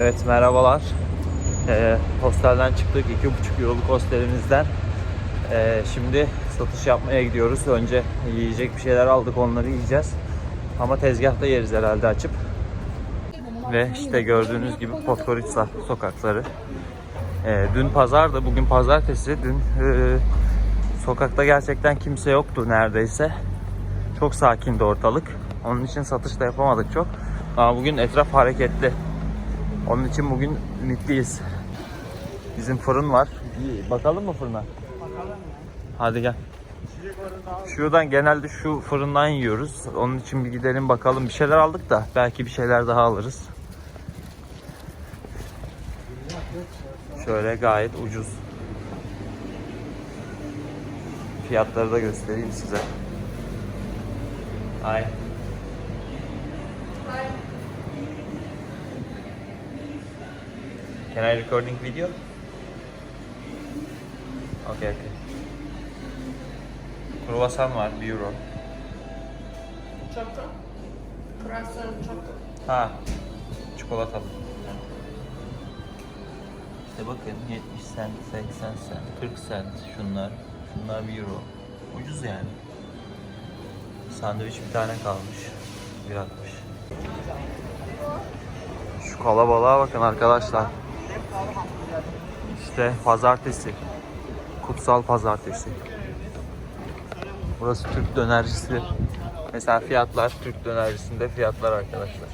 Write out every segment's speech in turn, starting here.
Evet merhabalar. Ee, hostelden çıktık. 2,5 euroluk hostelimizden. Ee, şimdi satış yapmaya gidiyoruz. Önce yiyecek bir şeyler aldık onları yiyeceğiz. Ama tezgahta yeriz herhalde açıp. Ve işte gördüğünüz gibi Podgorica sokakları. Ee, dün pazardı, bugün pazartesi. Dün e, sokakta gerçekten kimse yoktu neredeyse. Çok sakindi ortalık. Onun için satış da yapamadık çok. Ama bugün etraf hareketli. Onun için bugün ümitliyiz. Bizim fırın var. Bakalım mı fırına? Hadi gel. Şuradan genelde şu fırından yiyoruz. Onun için bir gidelim bakalım. Bir şeyler aldık da belki bir şeyler daha alırız. Şöyle gayet ucuz. Fiyatları da göstereyim size. Ay. Can I recording video? Okay, okay. Kruvasan var 1 euro. Choco. Croissant choco. Ha. Çikolatalı. İşte bakın 70 cent, 80 cent, 40 cent şunlar. Şunlar 1 euro. Ucuz yani. Sandviç bir tane kalmış. 1.60. Şu kalabalığa bakın arkadaşlar. İşte pazartesi. Kutsal pazartesi. Burası Türk dönercisi. Mesela fiyatlar Türk dönercisinde fiyatlar arkadaşlar.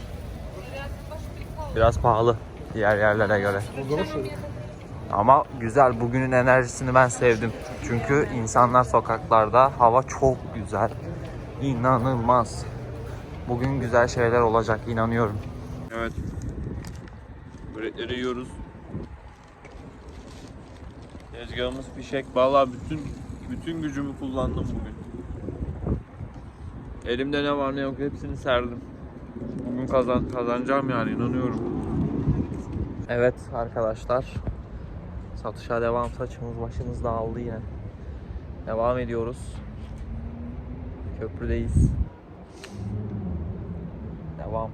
Biraz pahalı diğer yerlere göre. Ama güzel. Bugünün enerjisini ben sevdim. Çünkü insanlar sokaklarda. Hava çok güzel. İnanılmaz. Bugün güzel şeyler olacak inanıyorum. Evet. Börekleri yiyoruz. Tezgahımız fişek. Vallahi bütün bütün gücümü kullandım bugün. Elimde ne var ne yok hepsini serdim. Bugün kazan kazanacağım yani inanıyorum. Evet arkadaşlar. Satışa devam. Saçımız başımız dağıldı yine. Devam ediyoruz. Köprüdeyiz. Devam.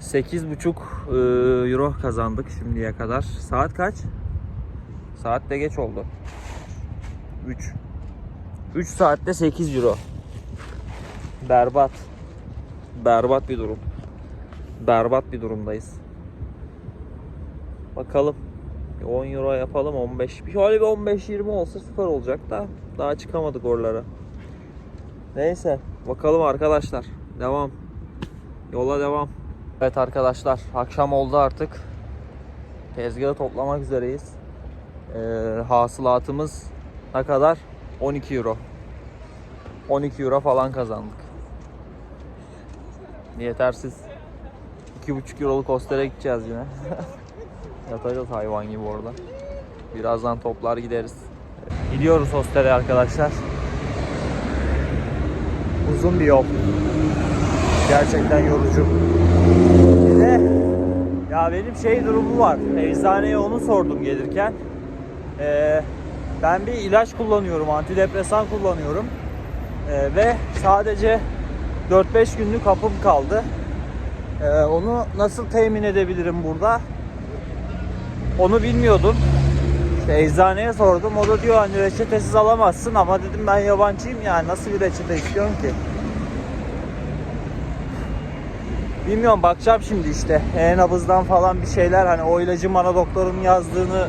8,5 e, euro kazandık şimdiye kadar. Saat kaç? Saat de geç oldu. 3. 3 saatte 8 euro. Berbat. Berbat bir durum. Berbat bir durumdayız. Bakalım. Bir 10 euro yapalım 15. Bir şöyle bir 15-20 olsa süper olacak da daha çıkamadık oralara. Neyse bakalım arkadaşlar. Devam. Yola devam. Evet arkadaşlar akşam oldu artık. Tezgahı toplamak üzereyiz. Ee, hasılatımız ne kadar? 12 euro. 12 euro falan kazandık. Yetersiz. 2,5 euroluk hostele gideceğiz yine. Yatacağız hayvan gibi orada. Birazdan toplar gideriz. Gidiyoruz hostele arkadaşlar. Uzun bir yol. Gerçekten yorucu. Ya benim şey durumu var. Eczaneye onu sordum gelirken. Ee, ben bir ilaç kullanıyorum. Antidepresan kullanıyorum. Ee, ve sadece 4-5 günlük hapım kaldı. Ee, onu nasıl temin edebilirim burada? Onu bilmiyordum. İşte eczaneye sordum. O da diyor hani reçetesiz alamazsın ama dedim ben yabancıyım yani nasıl bir reçete istiyorum ki? Bilmiyorum bakacağım şimdi işte. E-nabızdan falan bir şeyler hani o ilacın bana doktorun yazdığını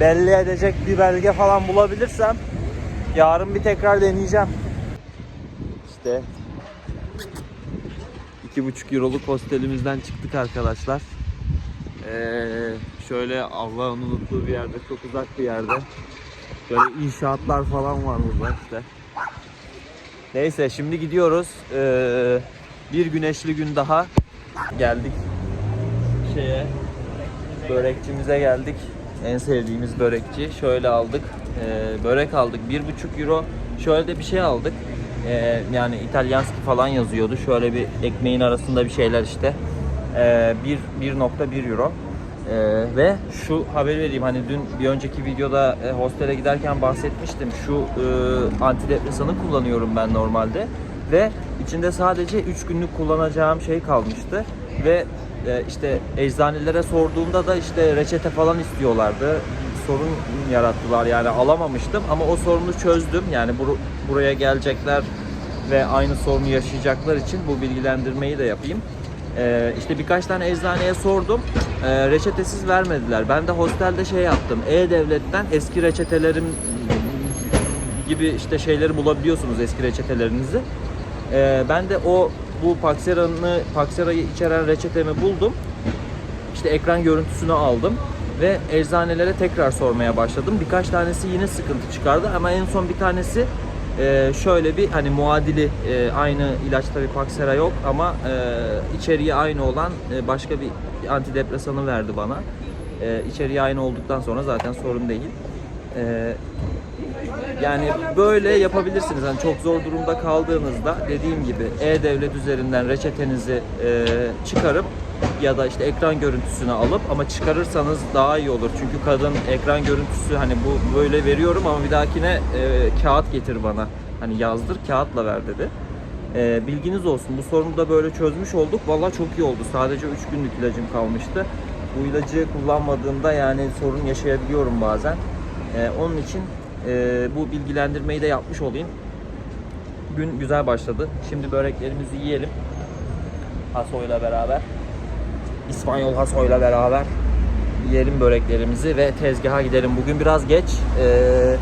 belli edecek bir belge falan bulabilirsem yarın bir tekrar deneyeceğim. İşte 2,5 euroluk hostelimizden çıktık arkadaşlar. Ee, şöyle Allah'ın unuttuğu bir yerde, çok uzak bir yerde. Böyle inşaatlar falan var burada işte. Neyse şimdi gidiyoruz. Ee, bir güneşli gün daha geldik şeye börekçimize geldik. En sevdiğimiz börekçi. Şöyle aldık. Ee, börek aldık. 1,5 euro. Şöyle de bir şey aldık. Ee, yani İtalyanski falan yazıyordu. Şöyle bir ekmeğin arasında bir şeyler işte. 1 1.1 euro. Ee, ve şu haberi vereyim hani dün bir önceki videoda e, hostele giderken bahsetmiştim. Şu e, antidepresanı kullanıyorum ben normalde ve içinde sadece 3 günlük kullanacağım şey kalmıştı ve E, işte eczanelere sorduğumda da işte reçete falan istiyorlardı. Sorun yarattılar yani alamamıştım ama o sorunu çözdüm. Yani bur- buraya gelecekler ve aynı sorunu yaşayacaklar için bu bilgilendirmeyi de yapayım. Ee, işte birkaç tane eczaneye sordum. Ee, reçetesiz vermediler. Ben de hostelde şey yaptım. E-Devlet'ten eski reçetelerim gibi işte şeyleri bulabiliyorsunuz eski reçetelerinizi. Ee, ben de o bu Paxera'nı Paxera'yı içeren reçetemi buldum. İşte ekran görüntüsünü aldım ve eczanelere tekrar sormaya başladım. Birkaç tanesi yine sıkıntı çıkardı ama en son bir tanesi e, şöyle bir hani muadili e, aynı ilaç tabii Paxera yok ama e, içeriği aynı olan başka bir antidepresanı verdi bana. E, içeriği aynı olduktan sonra zaten sorun değil. Yani böyle yapabilirsiniz. Hani çok zor durumda kaldığınızda dediğim gibi e-devlet üzerinden reçetenizi e, çıkarıp ya da işte ekran görüntüsünü alıp ama çıkarırsanız daha iyi olur. Çünkü kadın ekran görüntüsü hani bu böyle veriyorum ama bir dahakine e, kağıt getir bana. Hani yazdır kağıtla ver dedi. E, bilginiz olsun. Bu sorunu da böyle çözmüş olduk. Valla çok iyi oldu. Sadece 3 günlük ilacım kalmıştı. Bu ilacı kullanmadığımda yani sorun yaşayabiliyorum bazen. E, onun için e, bu bilgilendirmeyi de yapmış olayım. Gün güzel başladı. Şimdi böreklerimizi yiyelim. Haso'yla beraber. İspanyol Haso'yla beraber yiyelim böreklerimizi ve tezgaha gidelim. Bugün biraz geç. e,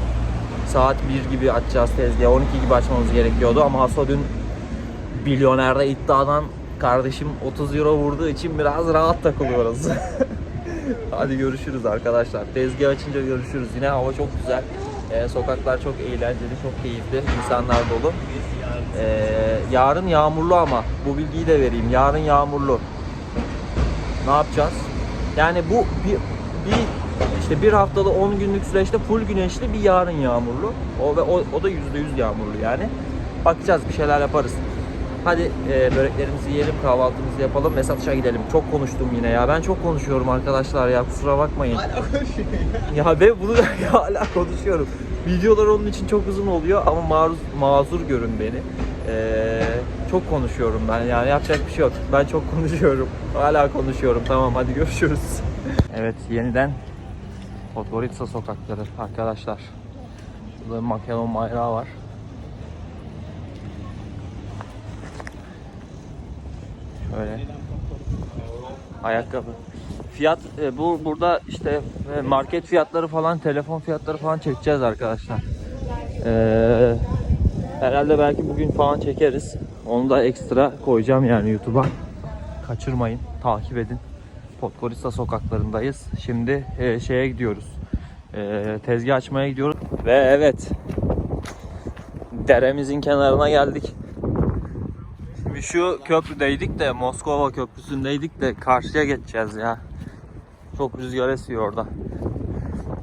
saat 1 gibi açacağız tezgahı. 12 gibi açmamız gerekiyordu ama Haso dün milyonerde iddiadan kardeşim 30 euro vurduğu için biraz rahat takılıyoruz. Hadi görüşürüz arkadaşlar. Tezgah açınca görüşürüz. Yine hava çok güzel. Ee, sokaklar çok eğlenceli, çok keyifli. İnsanlar dolu. Ee, yarın yağmurlu ama bu bilgiyi de vereyim. Yarın yağmurlu. Ne yapacağız? Yani bu bir, bir işte bir haftada 10 günlük süreçte full güneşli bir yarın yağmurlu. O ve o, o da %100 yağmurlu yani. Bakacağız bir şeyler yaparız. Hadi e, böreklerimizi yiyelim, kahvaltımızı yapalım ve satışa gidelim. Çok konuştum yine ya. Ben çok konuşuyorum arkadaşlar ya. Kusura bakmayın. Ya ben bunu ya hala konuşuyorum. Videolar onun için çok uzun oluyor ama maruz, mazur görün beni. Ee, çok konuşuyorum ben yani yapacak bir şey yok. Ben çok konuşuyorum. Hala konuşuyorum. Tamam hadi görüşürüz. evet yeniden Podgorica sokakları arkadaşlar. Burada Makedon bayrağı var. Şöyle. Ayakkabı. Fiyat e, bu burada işte e, market fiyatları falan, telefon fiyatları falan çekeceğiz arkadaşlar. Ee, herhalde belki bugün falan çekeriz. Onu da ekstra koyacağım yani YouTube'a. Kaçırmayın, takip edin. Podgorica sokaklarındayız. Şimdi e, şeye gidiyoruz. E, tezgah açmaya gidiyoruz. Ve evet. Deremizin kenarına geldik. Şimdi şu köprüdeydik de Moskova köprüsündeydik de karşıya geçeceğiz ya. Çok rüzgar esiyor orada.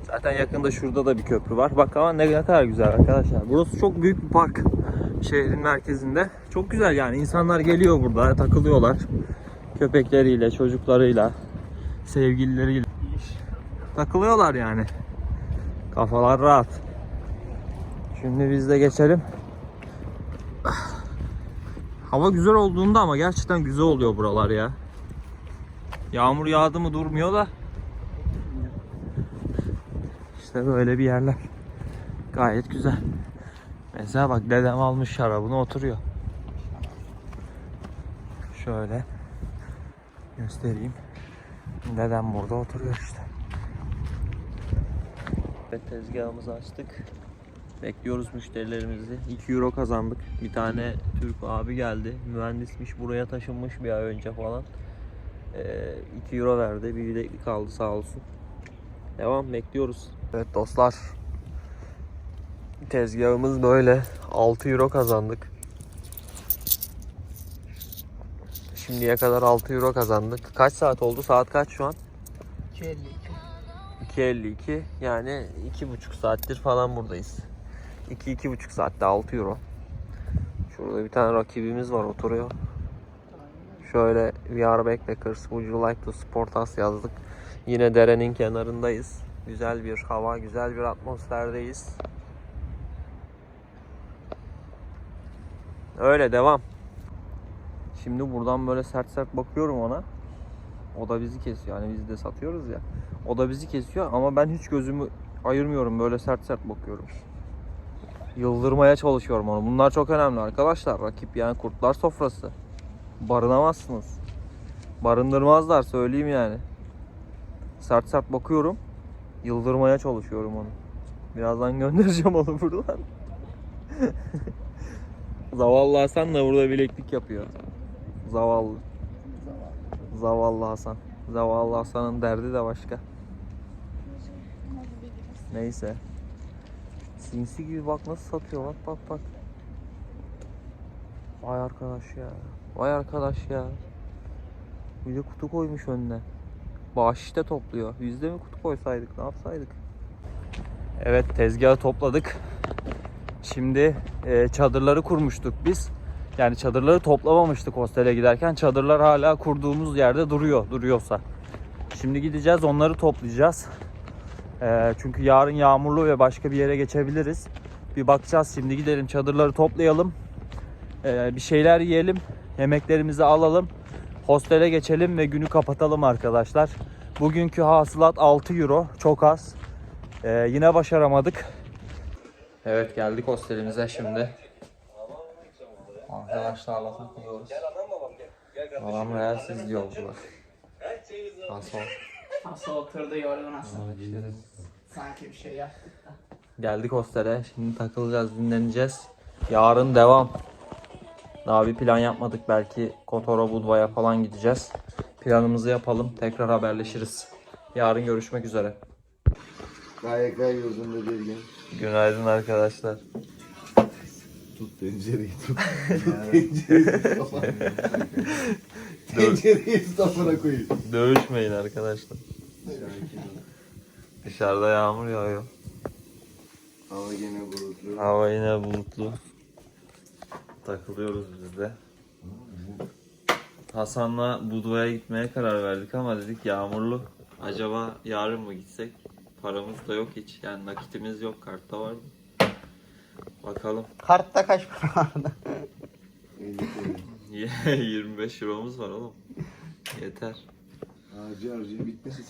Zaten yakında şurada da bir köprü var. Bak ama ne kadar güzel arkadaşlar. Burası çok büyük bir park. Şehrin merkezinde. Çok güzel yani. İnsanlar geliyor burada takılıyorlar. Köpekleriyle, çocuklarıyla, sevgilileriyle. Takılıyorlar yani. Kafalar rahat. Şimdi biz de geçelim. Hava güzel olduğunda ama gerçekten güzel oluyor buralar ya. Yağmur yağdı mı durmuyor da. İşte böyle bir yerler. Gayet güzel. Mesela bak dedem almış şarabını oturuyor. Şöyle göstereyim. Dedem burada oturuyor işte. Ve tezgahımızı açtık. Bekliyoruz müşterilerimizi. 2 euro kazandık. Bir tane Türk abi geldi. Mühendismiş buraya taşınmış bir ay önce falan. 2 euro verdi. Bir bileklik kaldı sağ olsun. Devam bekliyoruz. Evet dostlar. Tezgahımız böyle. 6 euro kazandık. Şimdiye kadar 6 euro kazandık. Kaç saat oldu? Saat kaç şu an? 2.52 yani 2,5 saattir falan buradayız. 2-2,5 saatte 6 euro. Şurada bir tane rakibimiz var oturuyor. Şöyle We are backpackers. Would you like to support us yazdık. Yine derenin kenarındayız. Güzel bir hava, güzel bir atmosferdeyiz. Öyle devam. Şimdi buradan böyle sert sert bakıyorum ona. O da bizi kesiyor. Yani biz de satıyoruz ya. O da bizi kesiyor ama ben hiç gözümü ayırmıyorum. Böyle sert sert bakıyorum. Yıldırmaya çalışıyorum onu. Bunlar çok önemli arkadaşlar. Rakip yani kurtlar sofrası. Barınamazsınız. Barındırmazlar söyleyeyim yani. Sert sert bakıyorum. Yıldırmaya çalışıyorum onu. Birazdan göndereceğim onu buradan. Zavallı Hasan da burada bileklik yapıyor. Zavallı. Zavallı Hasan. Zavallı Hasan'ın derdi de başka. Neyse. Sinsi gibi bak nasıl satıyor bak bak bak. Vay arkadaş ya. Vay arkadaş ya. Bir de kutu koymuş önüne. Bahşiş de topluyor. Biz de mi kutu koysaydık ne yapsaydık? Evet tezgahı topladık. Şimdi e, çadırları kurmuştuk biz. Yani çadırları toplamamıştık hostele giderken. Çadırlar hala kurduğumuz yerde duruyor, duruyorsa. Şimdi gideceğiz, onları toplayacağız. E, çünkü yarın yağmurlu ve başka bir yere geçebiliriz. Bir bakacağız. Şimdi gidelim çadırları toplayalım. E, bir şeyler yiyelim. Yemeklerimizi alalım. Hostele geçelim ve günü kapatalım arkadaşlar. Bugünkü hasılat 6 euro. Çok az. E, yine başaramadık. Evet geldik hostelimize şimdi. Arkadaşlarla takılıyoruz. Adam reels izliyor burada. Nasıl? Nasıl oturdu yorgun işte. Sanki bir şey yaptık da. Geldik hostele. Şimdi takılacağız, dinleneceğiz. Yarın devam. Daha bir plan yapmadık. Belki Kotor'a, Budva'ya falan gideceğiz. Planımızı yapalım. Tekrar haberleşiriz. Yarın görüşmek üzere. KYK yurdunda bir gün. Günaydın arkadaşlar. Tut tencereyi tut. tencereyi tut tencereyi tut kafana koyayım. Dövüşmeyin arkadaşlar. Dışarıda yağmur yağıyor. Hava gene bulutlu. Hava yine bulutlu. Takılıyoruz biz de. Hasan'la Budva'ya gitmeye karar verdik ama dedik yağmurlu. Acaba yarın mı gitsek? Paramız da yok hiç. Yani nakitimiz yok. Kartta var mı? Bakalım. Kartta kaç para vardı? 50 TL. 25 euromuz var oğlum. Yeter. Harcı harcı bitmesin.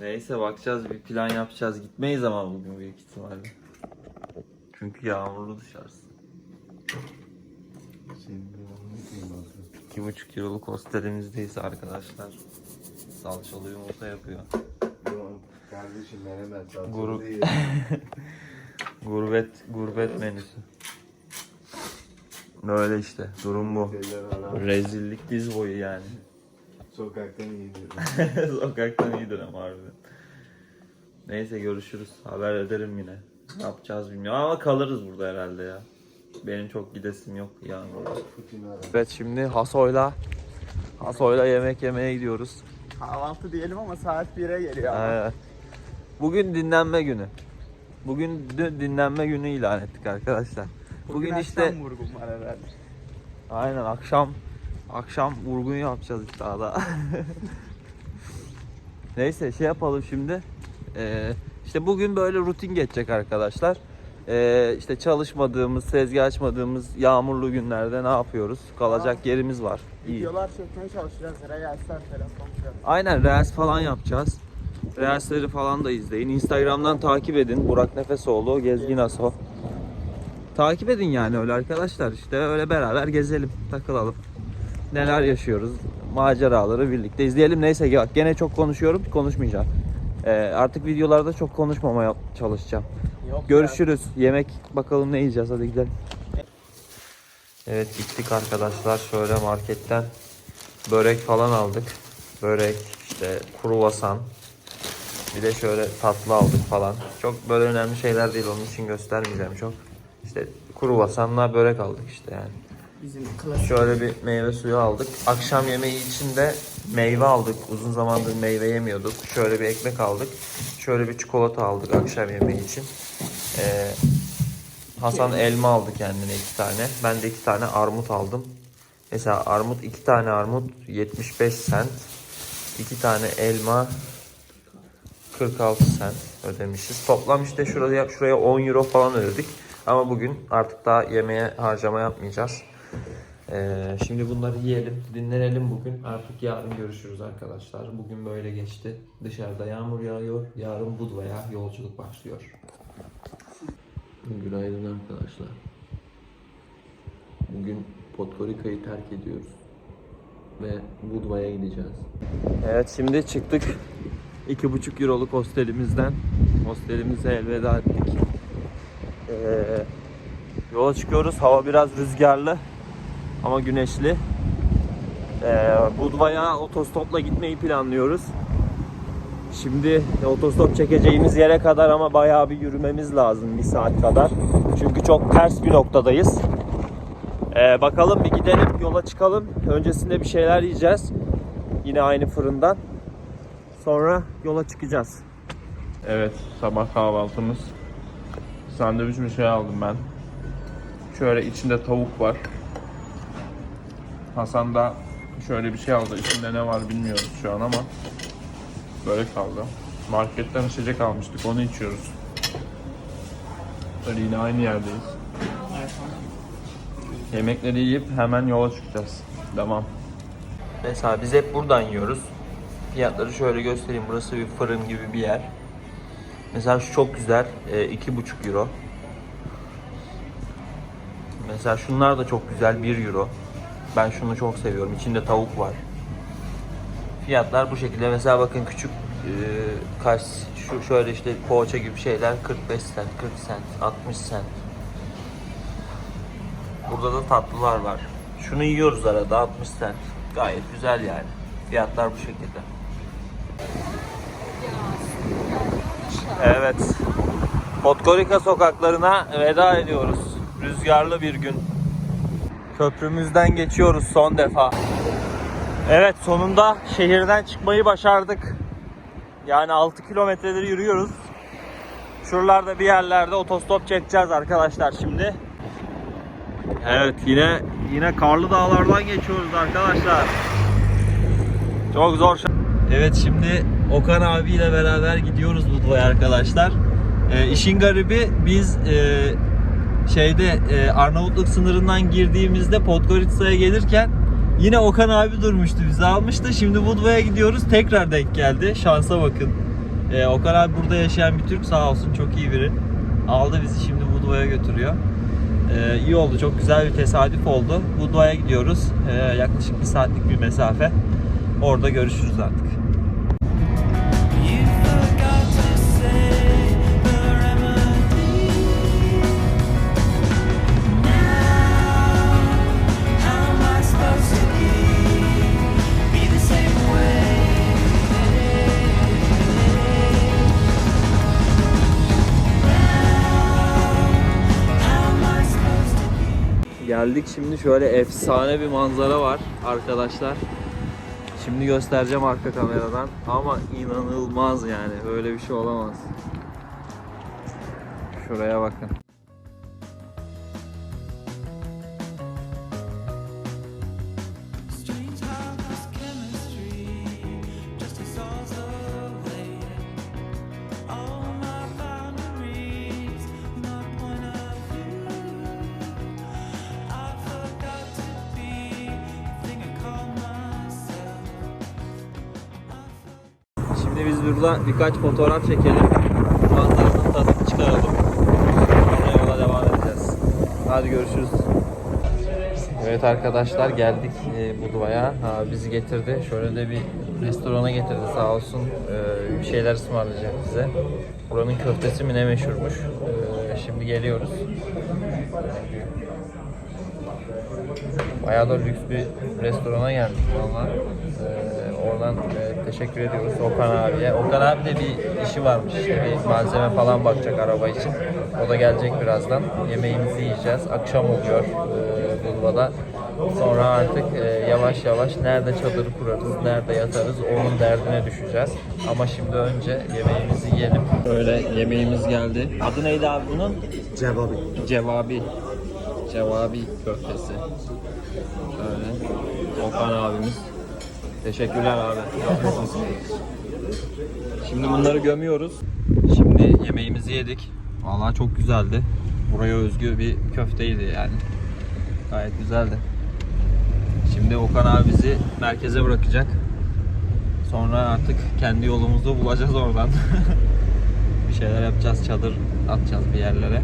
Neyse bakacağız bir plan yapacağız. Gitmeyiz ama bugün büyük ihtimalle. Çünkü yağmurlu dışarısı. Senin bakalım. 2,5 kiloluk hostelimizdeyiz arkadaşlar. Salçalı yumurta yapıyor. Kardeşim menemen salçalı Guru- değil. Gurbet gurbet menüsü. Böyle işte durum bu. Rezillik diz boyu yani. Sokaktan iyidir. Sokaktan iyidir ama harbiden. Neyse görüşürüz. Haber ederim yine. Ne yapacağız bilmiyorum ama kalırız burada herhalde ya. Benim çok gidesim yok yani. Evet şimdi Haso'yla Haso'yla yemek yemeye gidiyoruz. Kahvaltı diyelim ama saat 1'e geliyor. Evet. Bugün dinlenme günü. Bugün dün dinlenme günü ilan ettik arkadaşlar. Bugün, işte akşam vurgun var herhalde. aynen akşam akşam vurgun yapacağız işte daha. Neyse şey yapalım şimdi. Ee, işte bugün böyle rutin geçecek arkadaşlar. Ee, işte çalışmadığımız, tezgah açmadığımız yağmurlu günlerde ne yapıyoruz? Kalacak yerimiz var. İyi. Videolar çekmeye çalışacağız. Reelsler falan. Aynen Reels falan yapacağız. Reels'leri falan da izleyin. Instagram'dan takip edin. Burak Nefesoğlu, Gezgin Aso. Takip edin yani öyle arkadaşlar. İşte öyle beraber gezelim, takılalım. Neler yaşıyoruz, maceraları birlikte izleyelim. Neyse bak gene çok konuşuyorum, konuşmayacağım. Ee, artık videolarda çok konuşmamaya çalışacağım. Yok Görüşürüz. Yemek bakalım ne yiyeceğiz hadi gidelim. Evet gittik arkadaşlar şöyle marketten börek falan aldık. Börek işte kruvasan bir de şöyle tatlı aldık falan. Çok böyle önemli şeyler değil onun için göstermeyeceğim çok. İşte kruvasanla börek aldık işte yani. Bizim klasik. Şöyle bir meyve suyu aldık. Akşam yemeği için de meyve aldık. Uzun zamandır meyve yemiyorduk. Şöyle bir ekmek aldık. Şöyle bir çikolata aldık akşam yemeği için. Ee, Hasan elma aldı kendine iki tane. Ben de iki tane armut aldım. Mesela armut iki tane armut 75 cent. İki tane elma 46 cent ödemişiz. Toplam işte şuraya şuraya 10 euro falan ödedik. Ama bugün artık daha yemeğe harcama yapmayacağız. Ee, şimdi bunları yiyelim, dinlenelim bugün. Artık yarın görüşürüz arkadaşlar. Bugün böyle geçti. Dışarıda yağmur yağıyor. Yarın Budva'ya yolculuk başlıyor. Günaydın arkadaşlar. Bugün Podgorica'yı terk ediyoruz. Ve Budva'ya gideceğiz. Evet şimdi çıktık. 2,5 euroluk hostelimizden. Hostelimize elveda ettik. Ee, yola çıkıyoruz. Hava biraz rüzgarlı ama güneşli. Ee, Budva'ya otostopla gitmeyi planlıyoruz. Şimdi otostop çekeceğimiz yere kadar ama bayağı bir yürümemiz lazım bir saat kadar. Çünkü çok ters bir noktadayız. Ee, bakalım bir gidelim yola çıkalım. Öncesinde bir şeyler yiyeceğiz. Yine aynı fırından. Sonra yola çıkacağız. Evet sabah kahvaltımız. Sandviç bir şey aldım ben. Şöyle içinde tavuk var. Hasan da şöyle bir şey aldı. İçinde ne var bilmiyoruz şu an ama böyle kaldı. Marketten içecek almıştık. Onu içiyoruz. Böyle yine aynı yerdeyiz. Yemekleri yiyip hemen yola çıkacağız. Tamam. Mesela biz hep buradan yiyoruz. Fiyatları şöyle göstereyim. Burası bir fırın gibi bir yer. Mesela şu çok güzel. E, 2,5 euro. Mesela şunlar da çok güzel. 1 euro. Ben şunu çok seviyorum. İçinde tavuk var. Fiyatlar bu şekilde. Mesela bakın küçük e, kaç şu şöyle işte poğaça gibi şeyler 45 cent, 40 cent, 60 cent. Burada da tatlılar var. Şunu yiyoruz arada 60 cent. Gayet güzel yani. Fiyatlar bu şekilde. Evet. Podgorica sokaklarına veda ediyoruz. Rüzgarlı bir gün. Köprümüzden geçiyoruz son defa. Evet sonunda şehirden çıkmayı başardık. Yani 6 kilometredir yürüyoruz. Şuralarda bir yerlerde otostop çekeceğiz arkadaşlar şimdi. Evet yine yine karlı dağlardan geçiyoruz arkadaşlar. Çok zor. Evet şimdi Okan abiyle beraber gidiyoruz Budva'ya arkadaşlar. Ee, işin garibi biz e, şeyde e, Arnavutluk sınırından girdiğimizde Podgorica'ya gelirken yine Okan abi durmuştu bizi almıştı. Şimdi Budva'ya gidiyoruz tekrar denk geldi. Şansa bakın. Ee, Okan abi burada yaşayan bir Türk sağ olsun çok iyi biri. Aldı bizi şimdi Budva'ya götürüyor. Ee, iyi oldu. Çok güzel bir tesadüf oldu. Budva'ya gidiyoruz. Ee, yaklaşık bir saatlik bir mesafe. Orada görüşürüz artık. Geldik şimdi şöyle efsane bir manzara var arkadaşlar. Şimdi göstereceğim arka kameradan ama inanılmaz yani böyle bir şey olamaz. Şuraya bakın. Birkaç fotoğraf çekelim. Manzaranın tadını çıkaralım. Sonra yola devam edeceğiz. Hadi görüşürüz. Evet arkadaşlar geldik e, Budva'ya. Bizi getirdi. Şöyle de bir restorana getirdi sağ olsun. Ee, bir şeyler ısmarlayacak bize. Buranın köftesi mi ne meşhurmuş. Ee, şimdi geliyoruz. Bayağı da lüks bir restorana geldik valla. Ee, oradan e, teşekkür ediyoruz Okan abiye. Okan abi de bir işi varmış işte bir malzeme falan bakacak araba için. O da gelecek birazdan. Yemeğimizi yiyeceğiz. Akşam oluyor e, Budva'da. Sonra artık e, yavaş yavaş nerede çadır kurarız, nerede yatarız onun derdine düşeceğiz. Ama şimdi önce yemeğimizi yiyelim. Böyle yemeğimiz geldi. Adı neydi abi bunun? Cevabi. Cevabi. Cevabi köftesi. Şöyle. Okan abimiz. Teşekkürler abi. Şimdi bunları gömüyoruz. Şimdi yemeğimizi yedik. Vallahi çok güzeldi. Buraya özgü bir köfteydi yani. Gayet güzeldi. Şimdi Okan abi bizi merkeze bırakacak. Sonra artık kendi yolumuzu bulacağız oradan. bir şeyler yapacağız, çadır atacağız bir yerlere.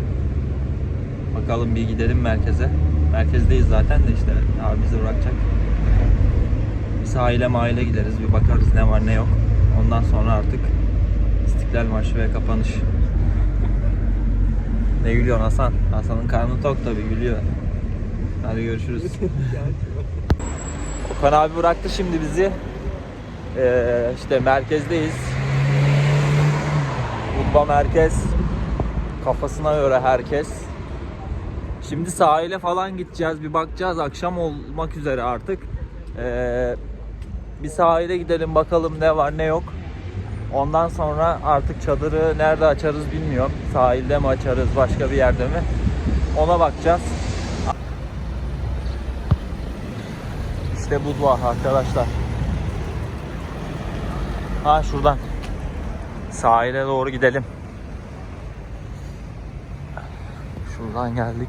Bakalım bir gidelim merkeze. Merkezdeyiz zaten de işte abi bizi bırakacak. Bir sahile mahile gideriz, bir bakarız ne var ne yok. Ondan sonra artık İstiklal Marşı ve kapanış. Ne gülüyorsun Hasan? Hasan'ın karnı tok tabi gülüyor. Hadi görüşürüz. Okan abi bıraktı şimdi bizi. Ee, işte merkezdeyiz. Ulba merkez. Kafasına göre herkes. Şimdi sahile falan gideceğiz. Bir bakacağız. Akşam olmak üzere artık. Ee, bir sahile gidelim bakalım ne var ne yok. Ondan sonra artık çadırı nerede açarız bilmiyorum. Sahilde mi açarız, başka bir yerde mi? Ona bakacağız. İşte Budva arkadaşlar. Ha şuradan. Sahile doğru gidelim. Şuradan geldik.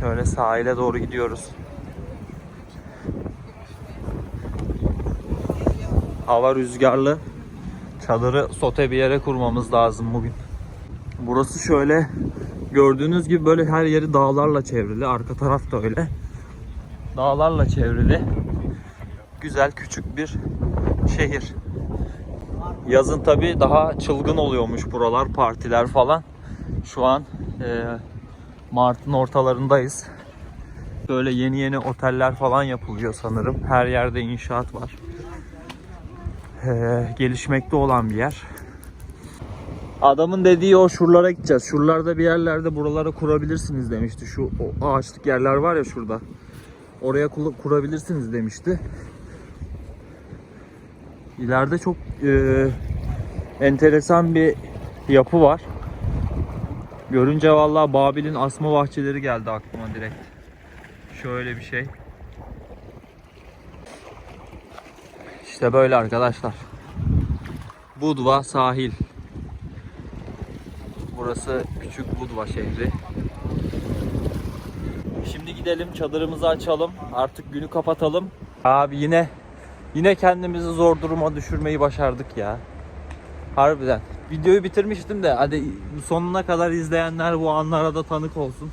Şöyle sahile doğru gidiyoruz. Hava rüzgarlı. Çadırı sote bir yere kurmamız lazım bugün. Burası şöyle gördüğünüz gibi böyle her yeri dağlarla çevrili. Arka taraf da öyle. Dağlarla çevrili. Güzel küçük bir şehir. Yazın tabi daha çılgın oluyormuş buralar, partiler falan. Şu an e, Mart'ın ortalarındayız. Böyle yeni yeni oteller falan yapılıyor sanırım. Her yerde inşaat var. E, gelişmekte olan bir yer. Adamın dediği o şuralara gideceğiz. Şuralarda bir yerlerde buralara kurabilirsiniz demişti. Şu o ağaçlık yerler var ya şurada. Oraya kurabilirsiniz demişti. İleride çok e, enteresan bir yapı var. Görünce vallahi Babil'in asma bahçeleri geldi aklıma direkt. Şöyle bir şey. İşte böyle arkadaşlar. Budva sahil. Burası küçük Budva şehri. Şimdi gidelim çadırımızı açalım. Artık günü kapatalım. Abi yine yine kendimizi zor duruma düşürmeyi başardık ya. Harbiden. Videoyu bitirmiştim de hadi sonuna kadar izleyenler bu anlara da tanık olsun.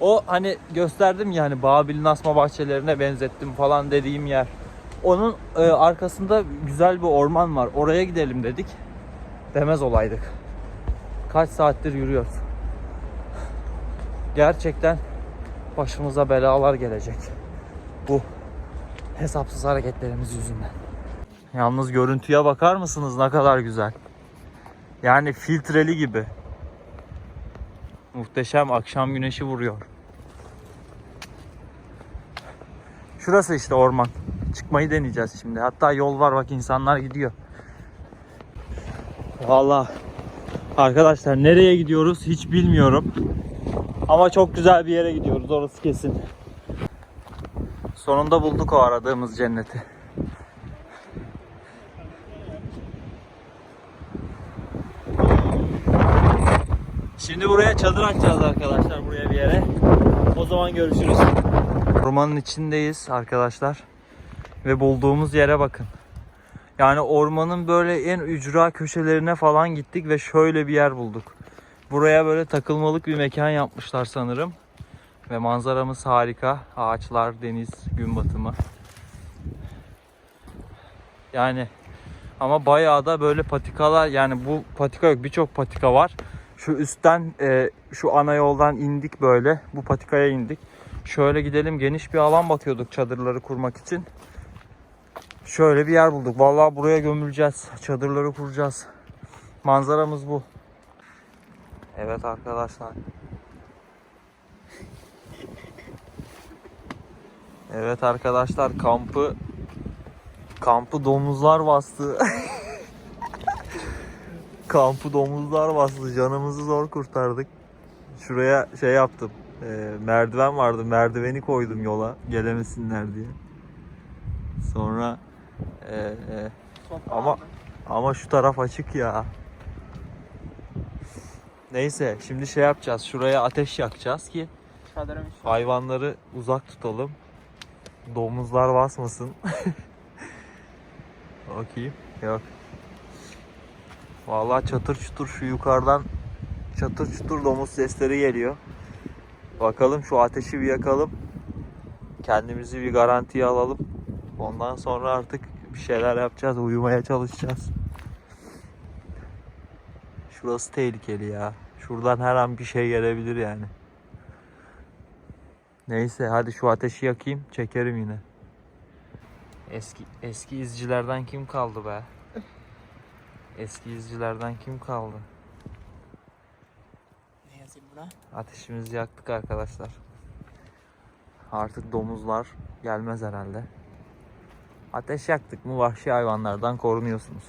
O hani gösterdim ya hani Babil'in asma bahçelerine benzettim falan dediğim yer. Onun e, arkasında güzel bir orman var. Oraya gidelim dedik. Demez olaydık. Kaç saattir yürüyoruz. Gerçekten başımıza belalar gelecek. Bu hesapsız hareketlerimiz yüzünden. Yalnız görüntüye bakar mısınız ne kadar güzel. Yani filtreli gibi. Muhteşem akşam güneşi vuruyor. Şurası işte orman. Çıkmayı deneyeceğiz şimdi. Hatta yol var bak insanlar gidiyor. Vallahi arkadaşlar nereye gidiyoruz hiç bilmiyorum. Ama çok güzel bir yere gidiyoruz orası kesin. Sonunda bulduk o aradığımız cenneti. Şimdi buraya çadır açacağız arkadaşlar buraya bir yere. O zaman görüşürüz. Ormanın içindeyiz arkadaşlar. Ve bulduğumuz yere bakın. Yani ormanın böyle en ücra köşelerine falan gittik ve şöyle bir yer bulduk. Buraya böyle takılmalık bir mekan yapmışlar sanırım. Ve manzaramız harika. Ağaçlar, deniz, gün batımı. Yani ama bayağı da böyle patikalar yani bu patika yok birçok patika var. Şu üstten e, şu ana yoldan indik böyle. Bu patikaya indik. Şöyle gidelim geniş bir alan bakıyorduk çadırları kurmak için. Şöyle bir yer bulduk. Vallahi buraya gömüleceğiz. Çadırları kuracağız. Manzaramız bu. Evet arkadaşlar. Evet arkadaşlar kampı kampı domuzlar bastı. kampı domuzlar bastı. Canımızı zor kurtardık. Şuraya şey yaptım. e, merdiven vardı. Merdiveni koydum yola. Gelemesinler diye. Sonra e, e, ama ama şu taraf açık ya. Neyse şimdi şey yapacağız. Şuraya ateş yakacağız ki hayvanları uzak tutalım. Domuzlar basmasın. Bakayım. Yok. Vallahi çatır çutur şu yukarıdan çatır çutur domuz sesleri geliyor. Bakalım şu ateşi bir yakalım. Kendimizi bir garantiye alalım. Ondan sonra artık bir şeyler yapacağız. Uyumaya çalışacağız. Şurası tehlikeli ya. Şuradan her an bir şey gelebilir yani. Neyse hadi şu ateşi yakayım. Çekerim yine. Eski eski izcilerden kim kaldı be? Eski izcilerden kim kaldı? Ne yazayım buna? Ateşimizi yaktık arkadaşlar. Artık domuzlar gelmez herhalde. Ateş yaktık mı vahşi hayvanlardan korunuyorsunuz.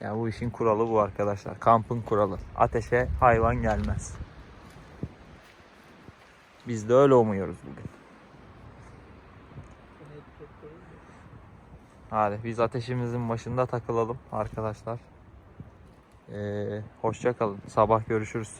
Ya bu işin kuralı bu arkadaşlar. Kampın kuralı. Ateşe hayvan gelmez. Biz de öyle umuyoruz bugün. Hadi biz ateşimizin başında takılalım arkadaşlar. Ee, hoşça kalın. Sabah görüşürüz.